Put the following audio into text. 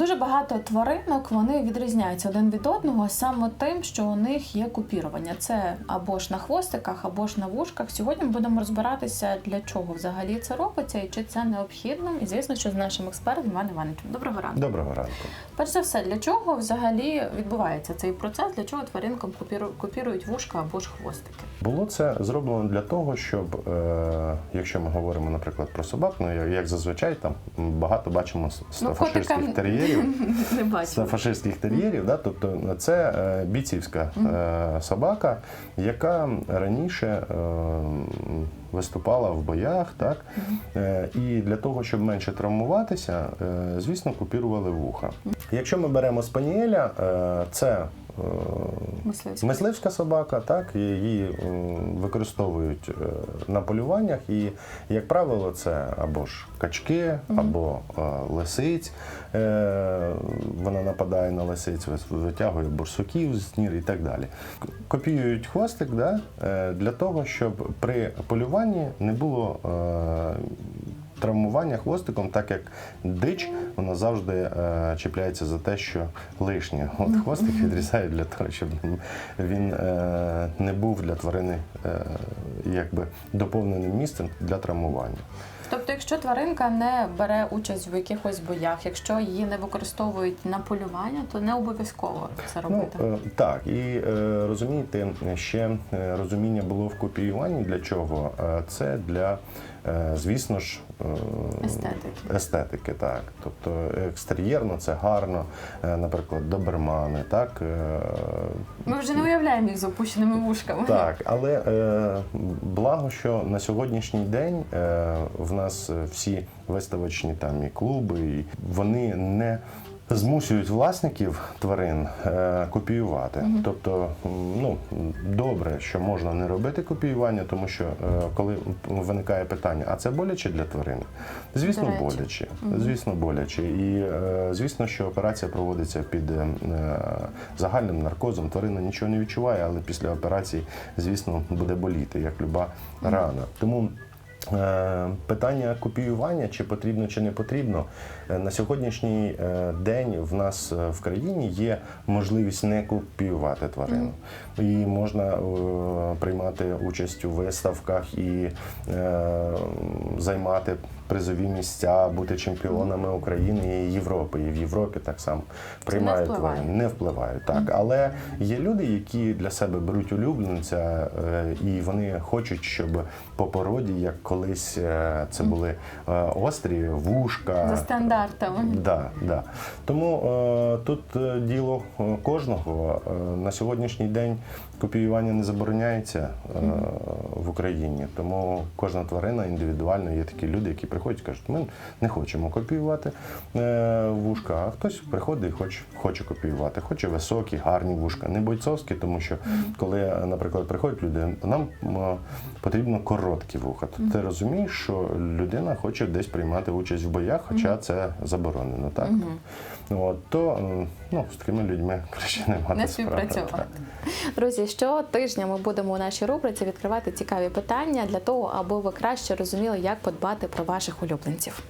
Дуже багато тваринок вони відрізняються один від одного саме тим, що у них є купірування. Це або ж на хвостиках, або ж на вушках. Сьогодні ми будемо розбиратися, для чого взагалі це робиться і чи це необхідно. І звісно, що з нашим експертом Іваном Івановичем. Доброго ранку. Доброго ранку. Перш за все, для чого взагалі відбувається цей процес? Для чого тваринкам купіру- купірують вушка або ж хвостики? Було це зроблено для того, щоб е, якщо ми говоримо, наприклад, про собак, ну як зазвичай там багато бачимо с- стафашистських котикам- тер'єрів. Не бачу. фашистських тер'єрів, да? тобто це е, бійцівська е, собака, яка раніше е, виступала в боях, так? І для того, щоб менше травмуватися, звісно, купірували вуха. Якщо ми беремо спаніеля, це Мисливська. Мисливська собака, так, її використовують е, на полюваннях, і, як правило, це або ж качки, або е, лисиць. Е, Вона нападає на лисиць, витягує борсуків з нір і так далі. Копіюють хвостик да, для того, щоб при полюванні не було. Травмування хвостиком, так як дич, вона завжди е, чіпляється за те, що лишнє. От хвостик відрізають для того, щоб він е, не був для тварини е, якби доповненим місцем для травмування. Тобто, якщо тваринка не бере участь в якихось боях, якщо її не використовують на полювання, то не обов'язково це робити. Ну, е, так, і е, розумієте, ще е, розуміння було в копіюванні для чого? Це для, звісно ж, е, Естетики. естетики, так. Тобто екстер'єрно це гарно, Е, наприклад, добермани, так. е, Ми вже не уявляємо їх з опущеними вушками. Так, але е, благо, що на сьогоднішній день е, в нас е, всі виставочні там і клуби, і вони не змушують власників тварин е, копіювати. Тобто, ну добре, що можна не робити копіювання, тому що е, коли виникає питання, а це боляче для тварини? Звісно, боляче. Звісно, боляче. І е, звісно, що операція проводиться під загальним наркозом. Тварина нічого не відчуває, але після операції, звісно, буде боліти, як люба рана. Тому питання копіювання, чи потрібно, чи не потрібно, е, на сьогоднішній е, день в нас е, в країні є можливість не копіювати тварину. І можна е, приймати участь у виставках і е, займати призові місця, бути чемпіонами України і Європи. І в Європі так само приймають впливає. тварин. Не впливають, так. Але є люди, які для себе беруть улюбленця, е, і вони хочуть, щоб по породі, як колись е, це були е, острі, вушка. За стандартами. Да, да. Тому тут діло кожного. На сьогоднішній день копіювання не забороняється в Україні. Тому кожна тварина індивідуально. Є такі люди, які приходять і кажуть, ми не хочемо копіювати е, вушка, а хтось приходить і хоче, хоче копіювати, хоче високі, гарні вушка, не бойцовські, тому що коли, е, наприклад, приходять люди, нам м, потрібно короткі вуха. То ти розумієш, що людина хоче десь приймати участь в боях, хоча це заборонено, так? От, то ну, з такими людьми краще не мати Не співпрацювати. Друзі, щотижня ми будемо у нашій рубриці відкривати цікаві питання для того, аби ви краще розуміли, як подбати про ваших улюбленців.